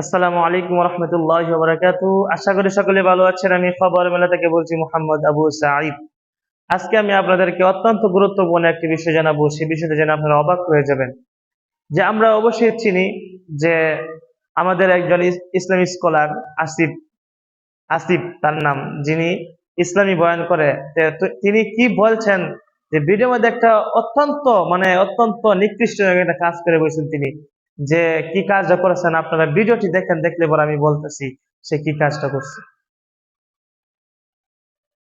আসসালামু আলাইকুম রহমতুল্লাহ বারাকাতু আশা করি সকলে ভালো আছেন। আমি খবর মেলা থেকে বলছি মোহাম্মদ আবু সাঈদ। আজকে আমি আপনাদেরকে অত্যন্ত গুরুত্বপূর্ণ একটি বিষয় জানাব। সেই বিষয়টা জেনে আপনারা অবাক হয়ে যাবেন। যে আমরা অবশ্যই চিনি যে আমাদের একজন ইস- ইসলামী স্কলার আসিফ আসিফ তার নাম। যিনি ইসলামী বয়ান করে। তিনি কি বলছেন যে ভিডিওর মধ্যে একটা অত্যন্ত মানে অত্যন্ত নিকৃষ্ট একটা কাজ করে বলছেন তিনি। যে কি কাজটা করেছেন আপনারা ভিডিওটি দেখেন দেখলে পর আমি বলতেছি সে কি কাজটা করছে।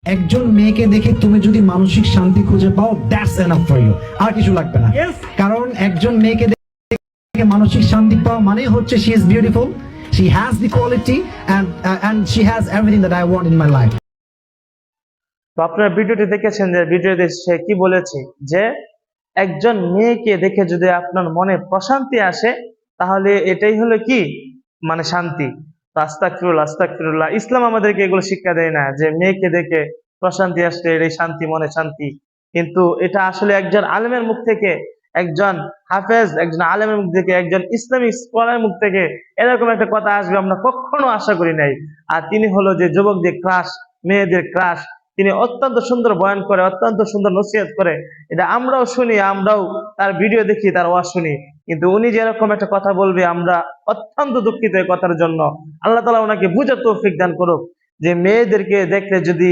একজন মেয়েকে দেখে তুমি যদি মানসিক শান্তি খুঁজে পাও দ্যাটস এনাফ ফর ইউ আর কিছু লাগবে না। কারণ একজন মেয়েকে দেখে মানসিক শান্তি পাওয়া মানে হচ্ছে she is beautiful she has the quality and and she has everything that I want in my life তো আপনারা ভিডিওটি দেখেছেন যে ভিডিওতে সে কি বলেছে? যে একজন মেয়েকে দেখে যদি আপনার মনে প্রশান্তি আসে, তাহলে এটাই হলো কি? মানে শান্তি। আস্তাকফিরুল্লাহ আস্তাকফিরুল্লাহ ইসলাম আমাদেরকে এগুলো শিক্ষা দেয় না যে মেয়েকে দেখে প্রশান্তি আসলে এটাই শান্তি, মনে শান্তি। কিন্তু এটা আসলে একজন আলেমের মুখ থেকে, একজন হাফেজ, একজন আলেমের মুখ থেকে, একজন ইসলামিক স্কলারের মুখ থেকে এরকম একটা কথা আসবে আমরা কখনো আশা করি নাই। আর তিনি হলো যে যুবকদের ক্রাশ মেয়েদের ক্রাশ তিনি অত্যন্ত সুন্দর বয়ান করে, অত্যন্ত সুন্দর নসিহত করে, এটা আমরাও শুনি, আমরাও তার ভিডিও দেখি, তার ওয়াজ শুনি। কিন্তু উনি যেরকম একটা কথা বলবে, আমরা অত্যন্ত দুঃখিত এই কথার জন্য। আল্লাহ তালা ওনাকে বুঝার তৌফিক দান করুক যে মেয়েদেরকে দেখলে যদি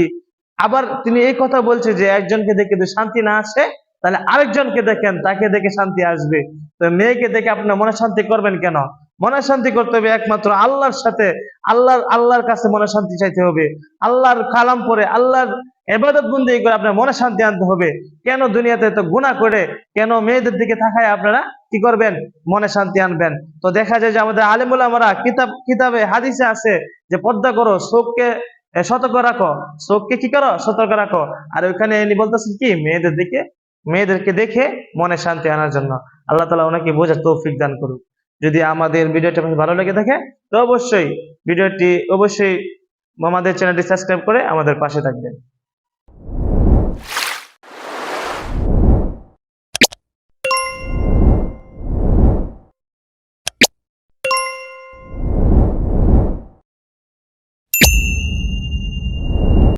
আবার তিনি এই কথা বলছে যে একজনকে দেখে যদি শান্তি না আসে, তাহলে আরেকজনকে দেখেন, তাকে দেখে শান্তি আসবে। তো মেয়েকে দেখে আপনার মনে শান্তি করবেন কেন? মনে শান্তি করতে হবে একমাত্র আল্লাহর সাথে, আল্লাহর আল্লাহর কাছে মনে শান্তি চাইতে হবে। আল্লাহর কালাম পরে, আল্লাহর এবাদত বন্দি করে আপনার মনে শান্তি আনতে হবে। কেন দুনিয়াতে তো গুণা করে, কেন মেয়েদের দিকে থাকায় আপনারা? কি করবেন? মনে শান্তি আনবেন। তো দেখা যায় যে আমাদের আলিমুল আমরা কিতাব, কিতাবে, হাদিসে আছে যে পর্দা করো, শোককে সতর্ক রাখো। শোককে কি করো? সতর্ক রাখো। আর ওইখানে ইনি বলতেছেন কি? মেয়েদের দিকে, মেয়েদেরকে দেখে মনে শান্তি আনার জন্য। আল্লাহ তালা ওনাকে বোঝার তৌফিক দান করুক। যদি আমাদের ভিডিওটি আপনার ভালো লেগে থাকে, তো অবশ্যই ভিডিওটি অবশ্যই আমাদের চ্যানেলটি সাবস্ক্রাইব করে আমাদের পাশে থাকবেন।